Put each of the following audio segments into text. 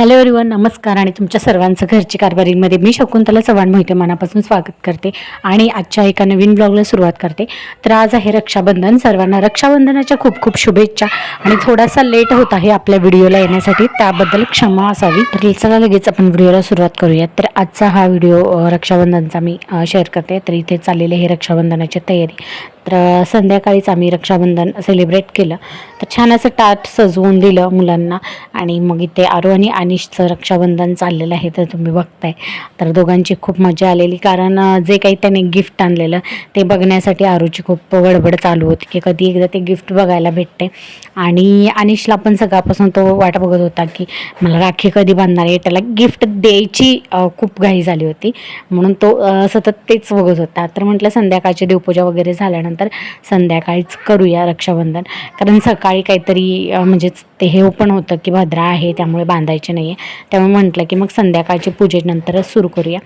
Hello everyone नमस्कार आणि तुमच्या सर्वांचं घरची कारभारीमध्ये मी शकुंतला चव्हाण मोहिते मनापासून स्वागत करते आणि आजच्या एका नवीन ब्लॉगला सुरुवात करते. तर आज आहे रक्षाबंधन सर्वांना रक्षाबंधनाच्या खूप खूप शुभेच्छा आणि थोडासा लेट होत आहे आपल्या व्हिडिओला येण्यासाठी त्याबद्दल क्षमा असावी. तर चला लगेच आपण व्हिडिओला सुरुवात करूयात. तर आजचा हा व्हिडिओ रक्षाबंधनचा मी शेअर करते. तर इथे चाललेले आहे रक्षाबंधनाची तयारी. तर संध्याकाळीच आम्ही रक्षाबंधन सेलिब्रेट केलं. तर छान असं टाट सजवून दिलं मुलांना आणि मग इथे आरो आणि अनिशचं रक्षाबंधन चाललेलं आहे तर तुम्ही बघताय. तर दोघांची खूप मजा आलेली. कारण जे काही त्याने गिफ्ट आणलेलं ते बघण्यासाठी आरूची खूप गडबड चालू होती की कधी एकदा ते गिफ्ट बघायला भेटते. आणि अनिशला पण सकाळपासून तो वाट बघत होता की मला राखी कधी बांधणार आहे? त्याला गिफ्ट द्यायची खूप घाई झाली होती. म्हणून तो सतत तेच बघत होता. तर म्हटलं संध्याकाळची देवपूजा वगैरे झाल्यानंतर संध्याकाळीच करूया रक्षाबंधन. कारण सकाळी काहीतरी म्हणजेच ते हे पण होतं की भद्रा आहे त्यामुळे बांधायचे. नाही आहे त्यामुळे म्हटलं की मग संध्याकाळची पूजेनंतरच सुरू करूया.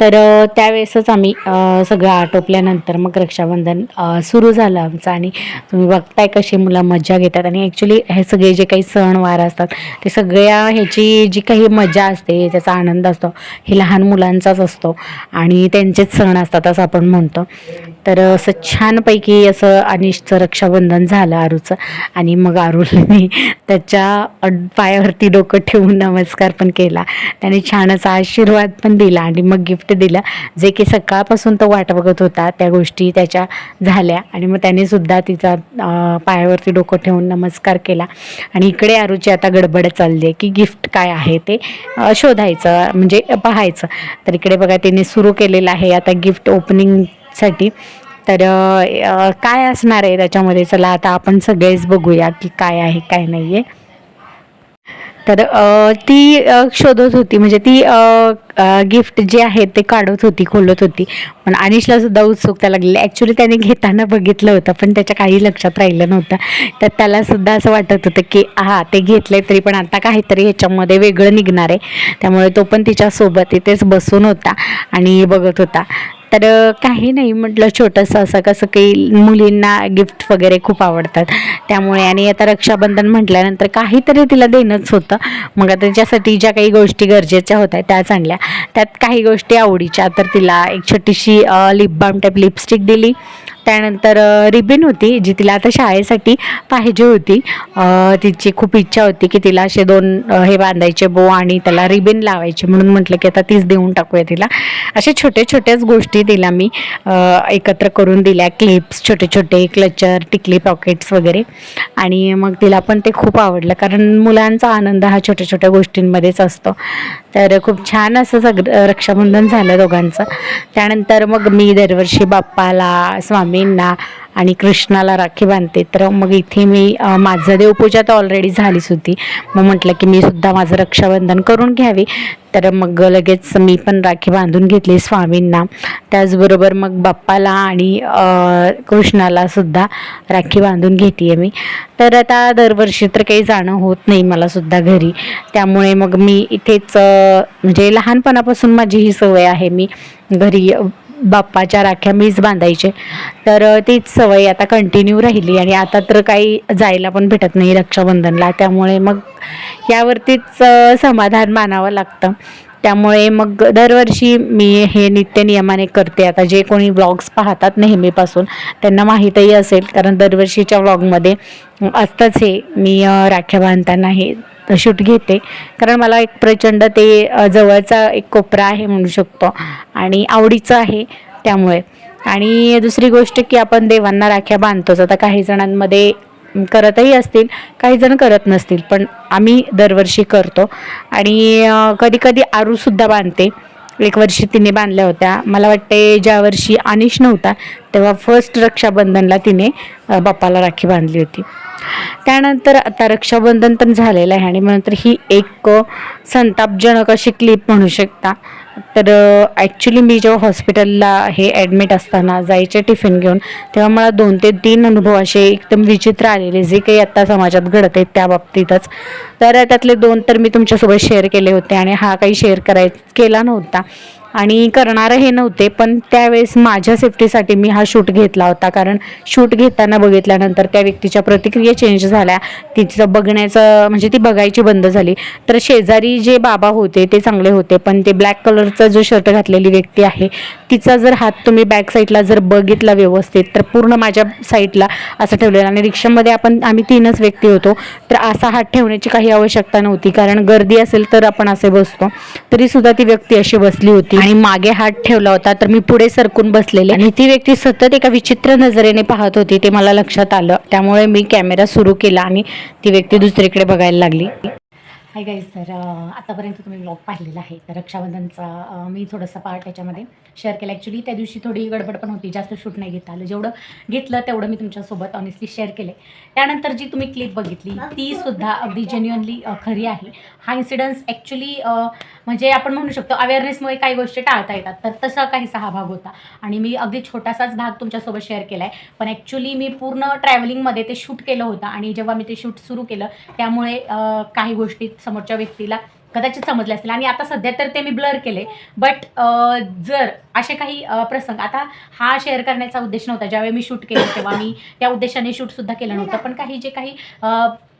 तर त्यावेळेसच आम्ही सगळं आटोपल्यानंतर मग रक्षाबंधन सुरू झालं आमचं. आणि तुम्ही बघताय कशी मुलं मजा घेतात. आणि ॲक्च्युली हे सगळे जे काही सणवार असतात ते सगळ्या ह्याची जी काही मजा असते त्याचा आनंद असतो. हे लहान मुलांचाच असतो. आणि त्यांचेच सण असतात असं आपण म्हणतो. तर असं छानपैकी असं अनिशचं रक्षाबंधन झालं आरूचं. आणि मग आरूने त्याच्या पायावरती डोकं ठेवून नमस्कार पण केला. त्याने छानच आशीर्वाद पण दिला आणि मग गिफ्ट दिलं. जे की सकाळपासून तो वाट बघत होता त्या गोष्टी त्याच्या झाल्या. आणि मग त्याने सुद्धा तिचा पायावरती डोकं ठेवून नमस्कार केला. आणि इकडे आरूची आता गडबड चालली आहे की गिफ्ट काय आहे ते शोधायचं म्हणजे पाहायचं. तर इकडे बघा तिने सुरू केलेलं आहे आता गिफ्ट ओपनिंग साठी. तर काय असणार आहे त्याच्यामध्ये? चला आता आपण सगळेच बघूया की काय आहे काय नाही आहे तर ती शोधत होती. म्हणजे ती गिफ्ट जे आहे ते काढत होती खोलत होती. पण अनिशला सुद्धा उत्सुकता लागलेली. ॲक्च्युली त्याने घेताना बघितलं होतं पण त्याच्या काही लक्षात राहिलं नव्हतं. तर त्याला सुद्धा असं वाटत होतं की हा ते घेतलंय तरी पण आता काहीतरी ह्याच्यामध्ये वेगळं निघणार आहे. त्यामुळे तो पण तिच्यासोबत इथेच बसून होता आणि बघत होता. तर काही नाही म्हटलं छोटंसं असं कसं काही मुलींना गिफ्ट वगैरे खूप आवडतात. त्यामुळे आणि आता रक्षाबंधन म्हटल्यानंतर काहीतरी तिला देणंच होतं. मग आता त्याच्यासाठी ज्या काही गोष्टी गरजेच्या होत्या त्याच आणल्या. त्यात काही गोष्टी आवडीच्या. तर तिला एक छोटीशी लिप बाम टाईप लिपस्टिक दिली. त्यानंतर रिबिन होती जी तिला आता शाळेसाठी पाहिजे होती. तिची खूप इच्छा होती की तिला असे दोन हे बांधायचे बो आणि त्याला रिबिन लावायचे म्हणून म्हटलं की आता तीच देऊन टाकूया तिला. असे छोटे छोट्याच गोष्टी तिला मी एकत्र करून दिल्या. क्लिप्स छोटे छोटे क्लचर टिकली पॉकेट्स वगैरे. आणि मग तिला पण ते खूप आवडलं. कारण मुलांचा आनंद हा छोट्या छोट्या गोष्टींमध्येच असतो. तर खूप छान असं सगळं रक्षाबंधन झालं दोघांचं. त्यानंतर मग मी दरवर्षी बाप्पाला स्वामी स्वामींना आणि कृष्णाला राखी बांधते. तर मग इथे मी माझं देवपूजा तर ऑलरेडी झालीच होती. मग म्हटलं की मी सुद्धा माझं रक्षाबंधन करून घ्यावी. तर मग लगेच मी पण राखी बांधून घेतली स्वामींना. त्याचबरोबर मग बाप्पाला आणि कृष्णाला सुद्धा राखी बांधून घेते मी. तर आता दरवर्षी तर काही जाणं होत नाही मला सुद्धा घरी. त्यामुळे मग मी इथेच म्हणजे लहानपणापासून माझी ही सवय आहे मी घरी बाप्पाच्या राख्या मीच बांधायचे. तर तीच सवय आता कंटिन्यू राहिली आणि आता तर काही जायला पण भेटत नाही रक्षाबंधनला. त्यामुळे मग यावरतीच समाधान मानावं लागतं. त्यामुळे मग दरवर्षी मी हे नित्य नियमाने करते. आता जे कोणी व्लॉग्स पाहतात नेहमीपासून त्यांना माहीतही असेल कारण दरवर्षीच्या व्लॉगमध्ये असतंच हे मी राख्या बांधताना हे शूट घेते. कारण मला एक प्रचंड ते जवळचा एक कोपरा आहे म्हणू शकतो. आणि आवडीचं आहे त्यामुळे. आणि दुसरी गोष्ट की आपण देवांना राख्या बांधतोच आता काही जणांमध्ये करतही असतील काही जण करत नसतील पण आम्ही दरवर्षी करतो. आणि कधी कधी आरूसुद्धा बांधते. एक वर्षी तिने बांधल्या होत्या. मला वाटते ज्या वर्षी अनिश नव्हता तेव्हा फर्स्ट रक्षाबंधनला तिने बाप्पाला राखी बांधली होती. त्यानंतर आता रक्षाबंधन पण झालेलं आहे आणि मग नंतर ही एक संतापजनक अशी क्लिप म्हणू शकता. तर ॲक्च्युली मी जेव्हा हॉस्पिटलला हे ॲडमिट असताना जायचे टिफिन घेऊन तेव्हा मला दोन ते तीन अनुभव असे एकदम विचित्र आलेले जे काही आत्ता समाजात घडत आहेत त्या बाबतीतच. तर त्यातले दोन तर मी तुमच्यासोबत शेअर केले होते आणि हा काही शेअर कराय केला नव्हता. आणि करणारं हे नव्हते पण त्यावेळेस माझ्या सेफ्टीसाठी मी हा शूट घेतला होता. कारण शूट घेताना बघितल्यानंतर त्या व्यक्तीच्या प्रतिक्रिया चेंज झाल्या. तिचं बघण्याचं म्हणजे ती बघायची बंद झाली. तर शेजारी जे बाबा होते ते चांगले होते पण ते ब्लॅक कलरचा जो शर्ट घातलेली व्यक्ती आहे तिचा जर हात तुम्ही बॅक साईडला जर बघितला व्यवस्थित तर पूर्ण माझ्या साईडला असं ठेवलेलं आणि रिक्षामध्ये आपण आम्ही तीनच व्यक्ती होतो तर असा हात ठेवण्याची काही आवश्यकता नव्हती. कारण गर्दी असेल तर आपण असे बसतो. तरीसुद्धा ती व्यक्ती अशी बसली होती. आणि मागे हात ठेवला होता तर मी पुढे सरकून बसलेले. आणि ती व्यक्ती सतत एका विचित्र नजरेने पाहत होती ते मला लक्षात आलं. त्यामुळे मी कॅमेरा सुरू केला आणि ती व्यक्ती दुसरीकडे बघायला लागली. हाय गाईज तर आतापर्यंत तुम्ही ब्लॉग पाहिलेला आहे. तर रक्षाबंधनचा मी थोडंसं पार्ट याच्यामध्ये शेअर केला. ॲक्च्युली त्या दिवशी थोडी गडबड पण होती. जास्त शूट नाही घेता आलं. जेवढं घेतलं तेवढं मी तुमच्यासोबत ऑनेस्टली शेअर केले त्यानंतर जी तुम्ही क्लिप बघितली ती सुद्धा अगदी जेन्युअनली खरी आहे. हा इन्सिडन्स ॲक्च्युली म्हणजे आपण म्हणू शकतो अवेअरनेसमुळे काही गोष्टी टाळता येतात. तर तसा काहीसा हा भाग होता. आणि मी अगदी छोटासाच भाग तुमच्यासोबत शेअर केला आहे पण ॲक्च्युली मी पूर्ण ट्रॅव्हलिंगमध्ये ते शूट केलं होतं. आणि जेव्हा मी ते शूट सुरू केलं त्यामुळे काही गोष्टी समोरच्या व्यक्तीला कदाचित समजले असतील. आणि आता सध्या तर ते मी ब्लर केले. बट जर असे काही प्रसंग आता हा शेअर करण्याचा उद्देश नव्हता. ज्यावेळी मी शूट केलं तेव्हा मी त्या उद्देशाने शूटसुद्धा केलं नव्हतं. पण काही जे काही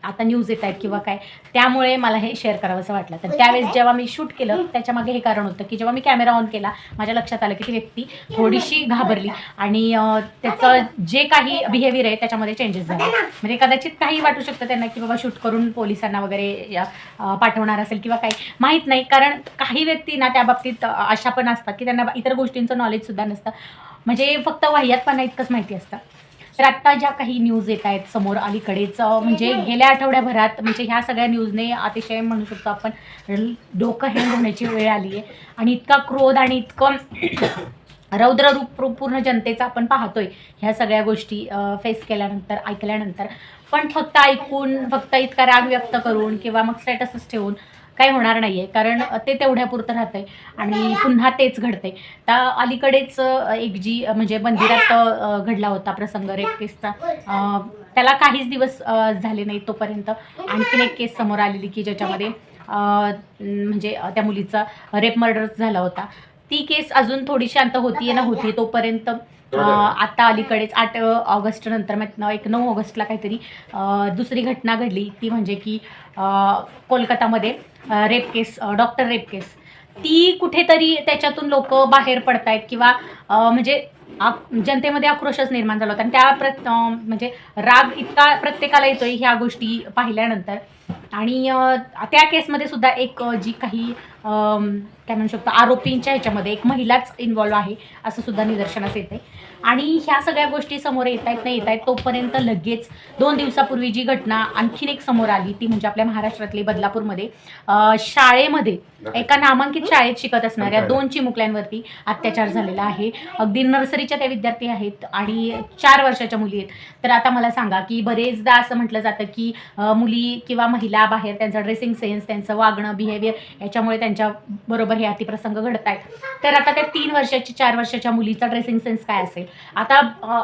आता न्यूज येत आहेत किंवा काय त्यामुळे मला हे शेअर करावंसं वाटलं. तर त्यावेळेस जेव्हा मी शूट केलं त्याच्यामागे हे कारण होतं की जेव्हा मी कॅमेरा ऑन केला माझ्या लक्षात आलं की ती व्यक्ती थोडीशी घाबरली. आणि अ, त्याचं जे काही बिहेवियर आहे त्याच्यामध्ये चेंजेस झाले. म्हणजे कदाचित काही वाटू शकतं त्यांना की बाबा शूट करून पोलिसांना वगैरे या, अ, पाठवणार असेल किंवा काही माहीत नाही कारण काही व्यक्ती ना त्या बाबतीत अ, अशा पण असतात की त्यांना इतर गोष्टींचं नॉलेजसुद्धा नसतं. म्हणजे फक्त वाह्यातपणा इतकंच माहिती असतं. तर आत्ता ज्या काही न्यूज येत आहेत समोर अलीकडेच म्हणजे गेल्या आठवड्याभरात म्हणजे ह्या सगळ्या न्यूजने अतिशय म्हणू शकतो आपण डोकं हँग होण्याची वेळ आली आहे आणि इतका क्रोध आणि इतकं रौद्र रूप रूप पूर्ण जनतेचा आपण पाहतोय ह्या सगळ्या गोष्टी फेस केल्यानंतर ऐकल्यानंतर. पण फक्त ऐकून फक्त इतका राग व्यक्त करून किंवा मग स्टेटसच ठेवून काही होणार नाही आहे कारण ते तेवढ्यापुरतं राहतंय आणि पुन्हा तेच घडतंय. त्या अलीकडेच एक जी म्हणजे मंदिरात घडला होता प्रसंग रेप केसचा त्याला काहीच दिवस झाले नाही तोपर्यंत. आणखीन एक केस समोर आलेली की ज्याच्यामध्ये म्हणजे त्या मुलीचा रेप मर्डर झाला होता. ती केस अजून थोडी शांत होती ना होती तोपर्यंत. आता अलीकडेच आठ ऑगस्ट नंतर मग एक नऊ ऑगस्टला काहीतरी दुसरी घटना घडली. ती म्हणजे की कोलकातामध्ये rape case rape case doctor rape case ती कुठेतरी त्याच्यातून लोक बाहेर पडतायत किंवा म्हणजे जनतेमध्ये आक्रोशच निर्माण झाला होता. आणि त्या प्रत म्हणजे राग इतका प्रत्येकाला येतोय ह्या गोष्टी पाहिल्यानंतर. आणि त्या केसमध्ये सुद्धा एक जी काही काय म्हणू शकतो आरोपींच्या ह्याच्यामध्ये एक महिलाच इन्वॉल्व आहे असं सुद्धा निदर्शनास येते आणि ह्या सगळ्या गोष्टी समोर येत आहेत नाही येत आहेत तोपर्यंत लगेच दोन दिवसापूर्वी जी घटना आणखीन एक समोर आली ती म्हणजे आपल्या महाराष्ट्रातली बदलापूरमध्ये शाळेमध्ये एका नामांकित शाळेत शिकत असणाऱ्या दोन चिमुकल्यांवरती अत्याचार झालेला आहे. अगदी नर्सरीच्या त्या विद्यार्थी आहेत आणि चार वर्षाच्या मुली आहेत. तर आता मला सांगा की बरेचदा असं म्हटलं जातं की मुली किंवा महिला बाहेर त्यांचा ड्रेसिंग सेन्स त्यांचं वागणं बिहेवियर याच्यामुळे त्यांच्या बरोबर हे अतिप्रसंग घडत आहेत तर आता त्या तीन वर्षाची चार वर्षाच्या मुलीचा ड्रेसिंग सेन्स काय असेल? आता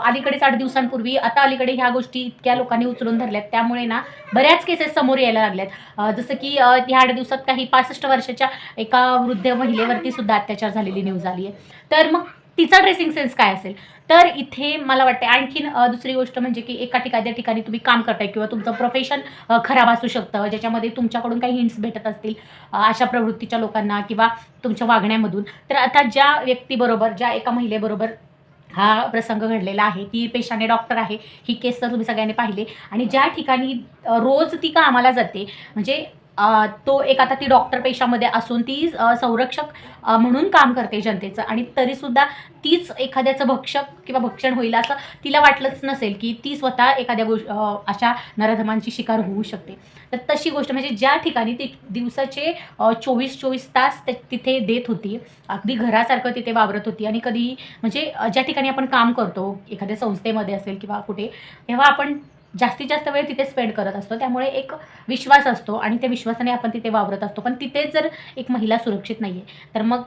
अलीकडेच आठ दिवसांपूर्वी आता अलीकडे ह्या गोष्टी इतक्या लोकांनी उचलून धरल्यात. त्यामुळे ना बऱ्याच केसेस समोर यायला लागल्यात. जसं की ह्या आठ दिवसात काही पासष्ट वर्षाच्या एका वृद्ध महिलेवरती सुद्धा अत्याचार झालेली न्यूज आली आहे तर मग तिचा ड्रेसिंग सेन्स काय असेल? तर इथे मला वाटते आणखीन दुसरी गोष्ट म्हणजे की एका ठिकाणी ठिकाणी तुम्ही काम करताय किंवा तुमचं प्रोफेशन खराब असू शकतं. ज्याच्यामध्ये तुमच्याकडून काही हिंट्स भेटत असतील अशा प्रवृत्तीच्या लोकांना किंवा तुमच्या वागण्यामधून. तर आता ज्या व्यक्तीबरोबर ज्या एका महिलेबरोबर हा प्रसंग घडलेला आहे ती पेशाने डॉक्टर आहे. ही केस तर तुम्ही सगळ्यांनी पाहिले. आणि ज्या ठिकाणी रोज ती कामाला जाते म्हणजे तो एक आता ती डॉक्टर पेशामध्ये असून ती संरक्षक म्हणून काम करते जनतेचं. आणि तरीसुद्धा तीच एखाद्याचं भक्षक किंवा भक्षण होईल असं तिला वाटलंच नसेल की ती स्वतः एखाद्या गोष्ट अशा नराधमांची शिकार होऊ शकते. तर तशी गोष्ट म्हणजे ज्या ठिकाणी ती दिवसाचे चोवीस चोवीस तास ते तिथे देत होती अगदी घरासारखं तिथे वावरत होती आणि कधी म्हणजे ज्या ठिकाणी आपण काम करतो एखाद्या संस्थेमध्ये असेल किंवा कुठे तेव्हा आपण जास्तीत जास्त वेळ तिथे स्पेंड करत असतो. त्यामुळे एक विश्वास असतो आणि त्या विश्वासाने आपण तिथे वावरत असतो. पण तिथेच जर एक महिला सुरक्षित नाही आहे तर मग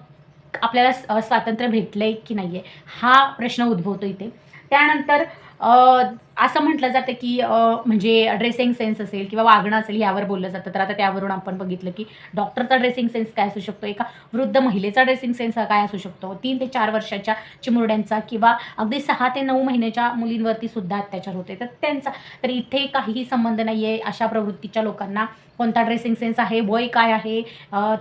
आपल्याला स्वातंत्र्य भेटलं आहे की नाही आहे हा प्रश्न उद्भवतो इथे. त्यानंतर असं म्हटलं जातं की म्हणजे ड्रेसिंग सेन्स असेल किंवा वागणं असेल यावर बोललं जातं. तर आता त्यावरून आपण बघितलं की डॉक्टरचा ड्रेसिंग सेन्स काय असू शकतो एका वृद्ध महिलेचा ड्रेसिंग सेन्स हा काय असू शकतो तीन ते चार वर्षाच्या चिमुरड्यांचा किंवा अगदी सहा ते नऊ महिन्याच्या मुलींवरती सुद्धा अत्याचार होते तर त्यांचा तर इथे काहीही संबंध नाही आहे अशा प्रवृत्तीच्या लोकांना. कोणता ड्रेसिंग सेन्स आहे? वय काय आहे?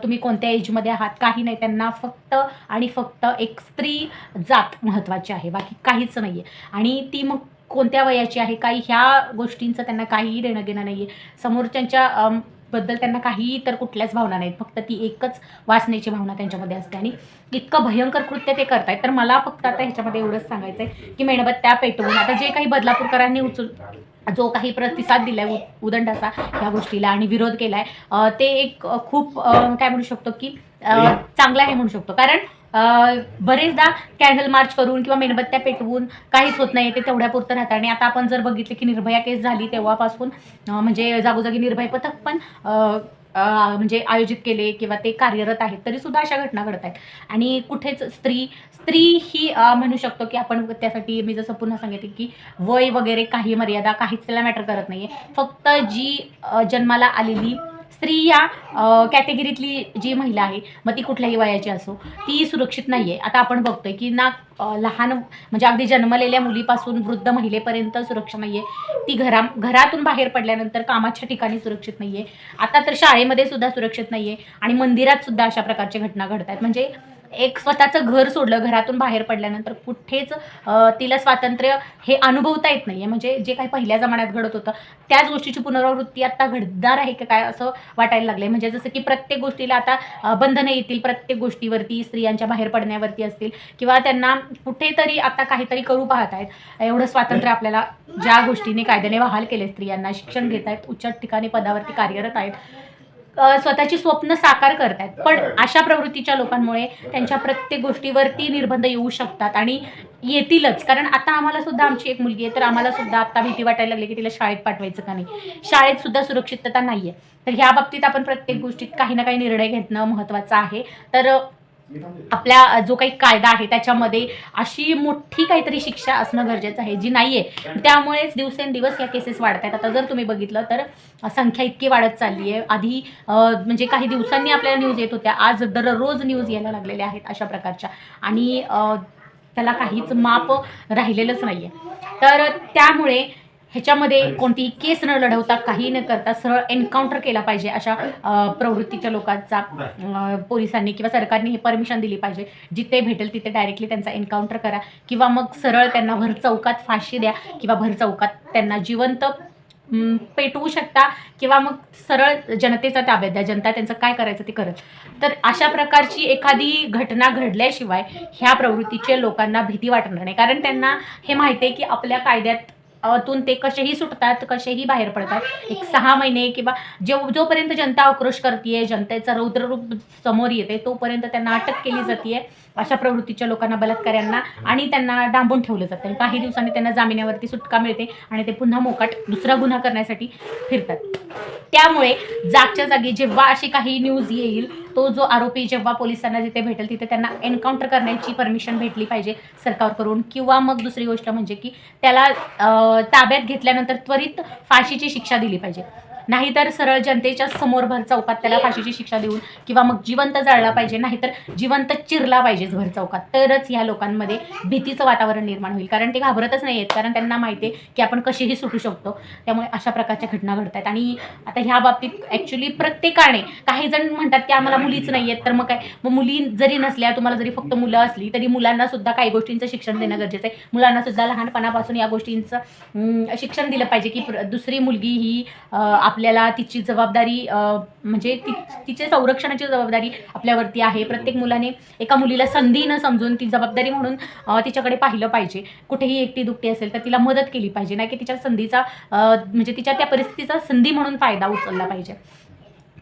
तुम्ही कोणत्या एजमध्ये आहात? काही नाही. त्यांना फक्त आणि फक्त एक स्त्री जात महत्त्वाची आहे. बाकी काहीच नाही आहे आणि ती मग कोणत्या वयाची आहे? काही ह्या गोष्टींचं त्यांना काहीही देणं घेणं नाही आहे समोरच्यांच्या बद्दल त्यांना काहीही तर कुठल्याच भावना नाहीत. फक्त ती एकच वाचण्याची भावना त्यांच्यामध्ये असते. आणि इतकं भयंकर कृत्य ते करतायत. तर मला फक्त आता ह्याच्यामध्ये एवढंच सांगायचं आहे की मेणबत्त्या पेटवून आता जे काही बदलापूरकरांनी उचल जो काही प्रतिसाद दिलाय उ उदंडाचा ह्या गोष्टीला आणि विरोध केलाय अ, ते एक खूप काय म्हणू शकतो की चांगलं आहे म्हणू शकतो. कारण बरेचदा कॅन्डल मार्च करून किंवा मेणबत्त्या पेटवून काहीच होत नाही ते तेवढ्यापुरतं राहतं. आणि आता आपण जर बघितलं की निर्भया केस झाली तेव्हापासून म्हणजे जागोजागी निर्भय पथक पण म्हणजे आयोजित केले किंवा ते कार्यरत आहेत तरी सुद्धा अशा घटना घडत आहेत. आणि कुठेच स्त्री स्त्री ही म्हणू शकतो की आपण त्यासाठी मी जसं पुन्हा सांगितले की वय वगैरे काही मर्यादा काहीच त्याला मॅटर करत नाही फक्त जी जन्माला आलेली स्त्री या कॅटेगरीतली जी महिला आहे मग ती कुठल्याही वयाची असो ती सुरक्षित नाही आहे आता आपण बघतोय की ना लहान म्हणजे अगदी जन्मलेल्या मुलीपासून वृद्ध महिलेपर्यंत सुरक्षा नाही आहे ती घरा घरातून बाहेर पडल्यानंतर कामाच्या ठिकाणी सुरक्षित नाही आहे आता तर शाळेमध्ये सुद्धा सुरक्षित नाही आहे आणि मंदिरात सुद्धा अशा प्रकारच्या घटना घडत आहेत म्हणजे एक स्वतःचं घर सोडलं घरातून बाहेर पडल्यानंतर कुठेच तिला स्वातंत्र्य हे अनुभवता येत नाही आहे म्हणजे जे काही पहिल्या जमान्यात घडत होतं त्याच गोष्टीची पुनरावृत्ती आता घडणार आहे का काय असं वाटायला लागले म्हणजे जसं की प्रत्येक गोष्टीला आता बंधनं येतील प्रत्येक गोष्टीवरती स्त्रियांच्या बाहेर पडण्यावरती असतील किंवा त्यांना कुठेतरी आता काहीतरी करू पाहत आहेत एवढं स्वातंत्र्य आपल्याला ज्या गोष्टीने कायद्याने बहाल केले स्त्रियांना शिक्षण घेत आहेत उच्च ठिकाणी पदावरती कार्यरत आहेत. स्वतःची स्वप्न साकार करतायत. पण अशा प्रवृत्तीच्या लोकांमुळे त्यांच्या प्रत्येक गोष्टीवरती निर्बंध येऊ शकतात आणि येतीलच. कारण आता आम्हाला सुद्धा आमची एक मुलगी आहे तर आम्हाला सुद्धा आता भीती वाटायला लागली की तिला शाळेत पाठवायचं का नाही. शाळेत सुद्धा सुरक्षितता नाही आहे तर ह्या बाबतीत आपण प्रत्येक गोष्टीत काही ना काही निर्णय घेणं महत्त्वाचं आहे. तर आपल्या जो काही कायदा आहे त्याच्यामध्ये अशी मोठी काहीतरी शिक्षा असणं गरजेचं आहे जी नाही आहे त्यामुळेच दिवसेंदिवस या केसेस वाढत आहेत आता जर तुम्ही बघितलं तर संख्या इतकी वाढत चालली आहे आधी म्हणजे काही दिवसांनी आपल्याला न्यूज येत होत्या. आज दररोज न्यूज यायला लागलेल्या आहेत अशा प्रकारच्या. आणि त्याला काहीच माप राहिलेलंच नाही आहे तर त्यामुळे ह्याच्यामध्ये कोणतीही केस न लढवता काही न करता सरळ एन्काउंटर केला पाहिजे अशा प्रवृत्तीच्या लोकांचा पोलिसांनी किंवा सरकारने हे परमिशन दिली पाहिजे. जिथे भेटेल तिथे डायरेक्टली त्यांचा एन्काउंटर करा किंवा मग सरळ त्यांना भर चौकात फाशी द्या किंवा भर चौकात त्यांना जिवंत पेटवू शकता किंवा मग सरळ जनतेचा ताब्यात द्या. जनता त्यांचं काय करायचं ते करत. तर अशा प्रकारची एखादी घटना घडल्याशिवाय ह्या प्रवृत्तीच्या लोकांना भीती वाटणार नाही. कारण त्यांना हे माहिती आहे की आपल्या कायद्यात तून ते कसेही सुटतात कसेही बाहेर पडतात. एक सहा महिने किंवा जो जोपर्यंत जनता आक्रोश करते जनतेचं रौद्ररूप समोर येते तोपर्यंत त्यांना अटक केली जाते अशा प्रवृत्तीच्या लोकांना बलात्काऱ्यांना आणि त्यांना डांबून ठेवलं जातं. आणि काही दिवसांनी त्यांना जामिनावरती सुटका मिळते आणि ते पुन्हा मोकाट दुसरा गुन्हा करण्यासाठी फिरतात. त्यामुळे जागच्या जागी जेव्हा अशी काही न्यूज येईल तो जो आरोपी जेव्हा पोलिसांना जिथे भेटेल तिथे त्यांना एन्काउंटर करण्याची परमिशन भेटली पाहिजे सरकारकडून. किंवा मग दुसरी गोष्ट म्हणजे की त्याला ताब्यात घेतल्यानंतर त्वरित फाशीची शिक्षा दिली पाहिजे. नाहीतर सरळ जनतेच्या समोर भर चौकात त्याला फाशीची शिक्षा देऊन किंवा मग जिवंत जाळला पाहिजे नाहीतर जिवंत चिरला पाहिजेच भर चौकात. तरच ह्या लोकांमध्ये भीतीचं वातावरण निर्माण होईल. कारण ते घाबरतच नाही आहेत कारण त्यांना माहिती आहे की आपण कशीही सुटू शकतो. त्यामुळे अशा प्रकारच्या घटना घडत आहेत आणि आता ह्या बाबतीत ॲक्च्युली प्रत्येकाने काही जण म्हणतात की आम्हाला मुलीच नाही आहेत तर मग काय? मग मुली जरी नसल्या तुम्हाला जरी फक्त मुलं असली तरी मुलांना सुद्धा काही गोष्टींचं शिक्षण देणं गरजेचं आहे. मुलांना सुद्धा लहानपणापासून या गोष्टींचं शिक्षण दिलं पाहिजे की प्र- दुसरी मुलगी ही आप आपल्याला तिची जबाबदारी म्हणजे ती तिचे संरक्षणाची जबाबदारी आपल्यावरती आहे. प्रत्येक मुलाने एका मुलीला संधी न समजून ती जबाबदारी म्हणून तिच्याकडे पाहिलं पाहिजे. कुठेही एकटी दुखटी असेल तर तिला मदत केली पाहिजे. नाही की तिच्या संधीचा म्हणजे तिच्या त्या परिस्थितीचा संधी म्हणून फायदा उचलला पाहिजे.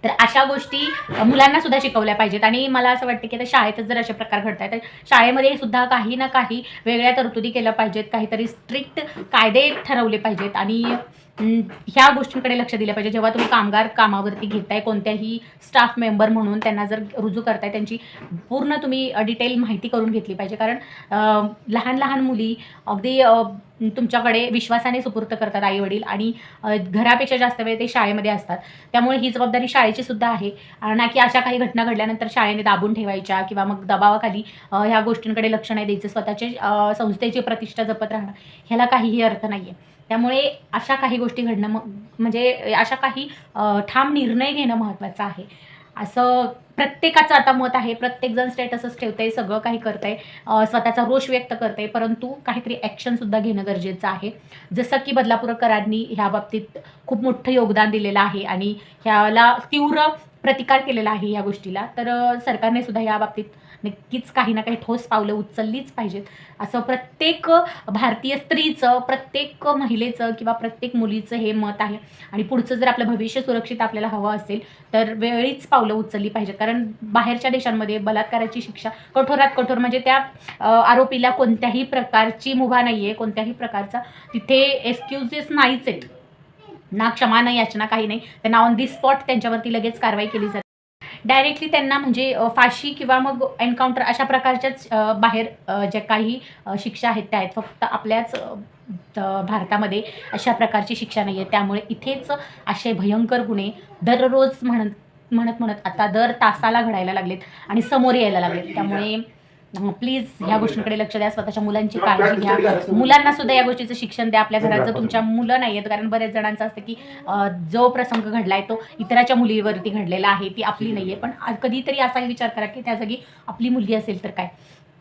तर अशा गोष्टी मुलांना सुद्धा शिकवल्या पाहिजेत. आणि मला असं वाटतं की आता शाळेतच जर असे प्रकार घडत आहेत तर शाळेमध्ये सुद्धा काही ना काही वेगळ्या तरतुदी केल्या पाहिजेत. काहीतरी स्ट्रिक्ट कायदे ठरवले पाहिजेत. आणि ह्या गोष्टींकडे लक्ष दिलं पाहिजे. जेव्हा तुम्ही कामगार कामावरती घेताय कोणत्याही स्टाफ मेंबर म्हणून त्यांना जर रुजू करताय त्यांची पूर्ण तुम्ही डिटेल माहिती करून घेतली पाहिजे. कारण लहान लहान मुली अगदी तुमच्याकडे विश्वासाने सुपूर्त करतात आई वडील आणि घरापेक्षा जास्त वेळ ते शाळेमध्ये असतात. त्यामुळे ही जबाबदारी शाळेची सुद्धा आहे. ना की अशा काही घटना घडल्यानंतर शाळेने दाबून ठेवायच्या किंवा मग दबावाखाली ह्या गोष्टींकडे लक्ष नाही द्यायचं. स्वतःचे संस्थेची प्रतिष्ठा जपत राहणं ह्याला काहीही अर्थ नाही आहे त्यामुळे अशा काही गोष्टी घडणं मग म्हणजे अशा काही ठाम निर्णय घेणं महत्त्वाचं आहे. असं प्रत्येकाचं आता मत आहे प्रत्येकजण स्टेटसच ठेवतंय सगळं काही करतंय स्वतःचा रोष व्यक्त करतंय परंतु काहीतरी ॲक्शनसुद्धा घेणं गरजेचं आहे. जसं की बदलापूरकरांनी ह्या बाबतीत खूप मोठं योगदान दिलेलं आहे आणि ह्याला तीव्र प्रतिकार केलेला आहे या गोष्टीला. तर सरकारने सुद्धा या बाबतीत नक्कीच काही ना काही ठोस पावलं उचललीच पाहिजेत. असं प्रत्येक भारतीय स्त्रीचं प्रत्येक महिलेचं किंवा प्रत्येक मुलीचं हे मत आहे. आणि पुढचं जर आपलं भविष्य सुरक्षित आपल्याला हवं असेल तर वेळीच पावलं उचलली पाहिजेत. कारण बाहेरच्या देशांमध्ये बलात्काराची शिक्षा कठोरात कठोर म्हणजे त्या आरोपीला कोणत्याही प्रकारची मुभा नाही आहे कोणत्याही प्रकारचा तिथे एक्सक्युजेस नाहीच आहेत ना क्षमा नाही याचना काही नाही. त्यांना ऑन दी स्पॉट त्यांच्यावरती लगेच कारवाई केली जाते. डायरेक्टली त्यांना म्हणजे फाशी किंवा मग एन्काउंटर अशा प्रकारच्याच बाहेर ज्या काही शिक्षा आहेत त्या आहेत. फक्त आपल्याच भारतामध्ये अशा प्रकारची शिक्षा नाही आहे त्यामुळे इथेच असे भयंकर गुन्हे दररोज म्हणत म्हणत म्हणत आता दर तासाला घडायला लागलेत आणि समोर यायला लागलेत. त्यामुळे प्लीज ह्या गोष्टींकडे लक्ष द्या स्वतःच्या मुलांची काळजी घ्या. मुलांना सुद्धा या गोष्टीचं शिक्षण द्या. आपल्या घरात जर तुमच्या मुलं नाही आहेत कारण बऱ्याच जणांचं असतं की जो प्रसंग घडलाय तो इतराच्या मुलीवरती घडलेला आहे ती आपली नाही आहे पण कधीतरी असाही विचार करा की त्या जागी आपली मुलगी असेल तर काय?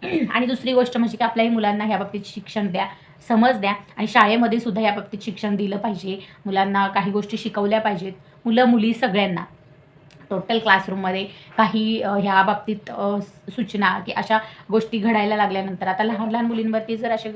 आणि दुसरी गोष्ट म्हणजे की आपल्याही मुलांना ह्या बाबतीत शिक्षण द्या समज द्या. आणि शाळेमध्ये सुद्धा या बाबतीत शिक्षण दिलं पाहिजे. मुलांना काही गोष्टी शिकवल्या पाहिजेत. मुलं मुली सगळ्यांना. टोटल क्लासरूममध्ये काही ह्या बाबतीत सूचना की अशा गोष्टी घडायला लागल्यानंतर. आता लहान लहान मुलींवरती जर असे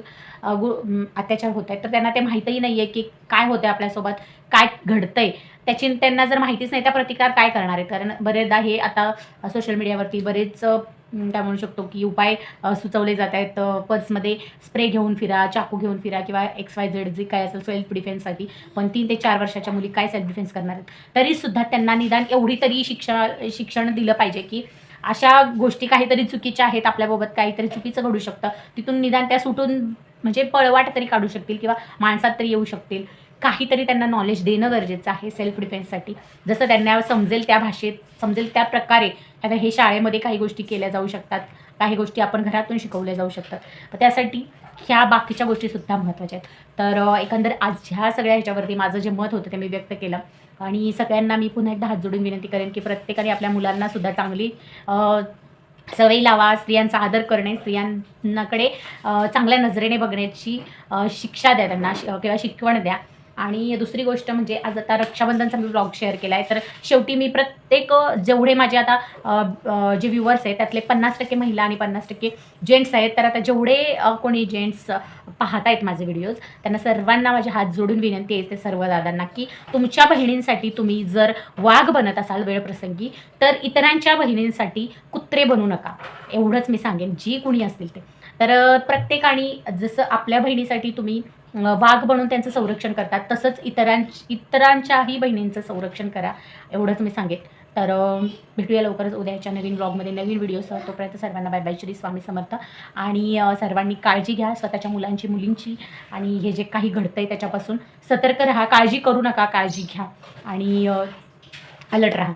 गु अत्याचार होत आहेत तर त्यांना ते माहीतही नाही आहे की काय होतं आहे आपल्यासोबत काय घडतंय. त्याची त्यांना जर माहितीच नाही त्या प्रतिकार काय करणार आहेत? कारण बरेचदा हे आता सोशल मीडियावरती बरेच काय म्हणू शकतो की उपाय सुचवले जात आहेत. पर्समध्ये स्प्रे घेऊन फिरा चाकू घेऊन फिरा किंवा एक्स वाय झेड जे काय असेल सेल्फ डिफेन्ससाठी पण तीन ते चार वर्षाच्या मुली काय सेल्फ डिफेन्स करणार आहेत? तरीसुद्धा त्यांना निदान एवढी तरी शिक्षण शिक्षण दिलं पाहिजे की अशा गोष्टी काहीतरी चुकीच्या आहेत आपल्याबाबत काहीतरी चुकीचं घडू शकतं. तिथून निदान त्या सुटून म्हणजे पळवाट तरी काढू शकतील किंवा माणसात तरी येऊ शकतील. काहीतरी त्यांना नॉलेज देणं गरजेचं आहे सेल्फ डिफेन्ससाठी जसं त्यांना समजेल त्या भाषेत समजेल त्या प्रकारे आता हे शाळेमध्ये काही गोष्टी केल्या जाऊ शकतात काही गोष्टी आपण घरातून शिकवल्या जाऊ शकतात. त्यासाठी ह्या बाकीच्या गोष्टीसुद्धा महत्त्वाच्या आहेत. तर एकंदर आज ह्या सगळ्या ह्याच्यावरती माझं जे मत होतं ते मी व्यक्त केलं. आणि सगळ्यांना मी पुन्हा एकदा हात जोडून विनंती करेन की प्रत्येकाने आपल्या मुलांनासुद्धा चांगली सवयी लावा स्त्रियांचा आदर करणे स्त्रियांकडे चांगल्या नजरेने बघण्याची शिक्षा द्या त्यांना किंवा शिकवण द्या. आणि दुसरी गोष्ट म्हणजे आज आता रक्षाबंधनचा मी ब्लॉग शेअर केला आहे तर शेवटी मी प्रत्येक जेवढे माझे आता जे व्ह्युअर्स आहेत त्यातले पन्नास टक्के महिला आणि पन्नास टक्के जेंट्स आहेत तर आता जेवढे कोणी जेंट्स पाहत आहेत माझे व्हिडिओज त्यांना सर्वांना माझे हात जोडून विनंती आहे ते सर्व दादांना की तुमच्या बहिणींसाठी तुम्ही जर वाघ बनत असाल वेळप्रसंगी तर इतरांच्या बहिणींसाठी कुत्रे बनू नका. एवढंच मी सांगेन जी कुणी असतील ते. तर प्रत्येकाने जसं आपल्या बहिणीसाठी तुम्ही वाघ बनून त्यांचं संरक्षण करतात. तसंच इतरां इतरांच्याही बहिणींचं संरक्षण करा एवढंच मी सांगेन. तर भेटूया लवकरच उद्याच्या नवीन ब्लॉगमध्ये नवीन व्हिडिओसह तोपर्यंत सर्वांना बाय बाय श्री स्वामी समर्थ. आणि सर्वांनी काळजी घ्या स्वतःच्या मुलांची मुलींची. आणि हे जे काही घडतं आहे त्याच्यापासून सतर्क राहा. काळजी करू नका काळजी घ्या. आणि अलर्ट राहा.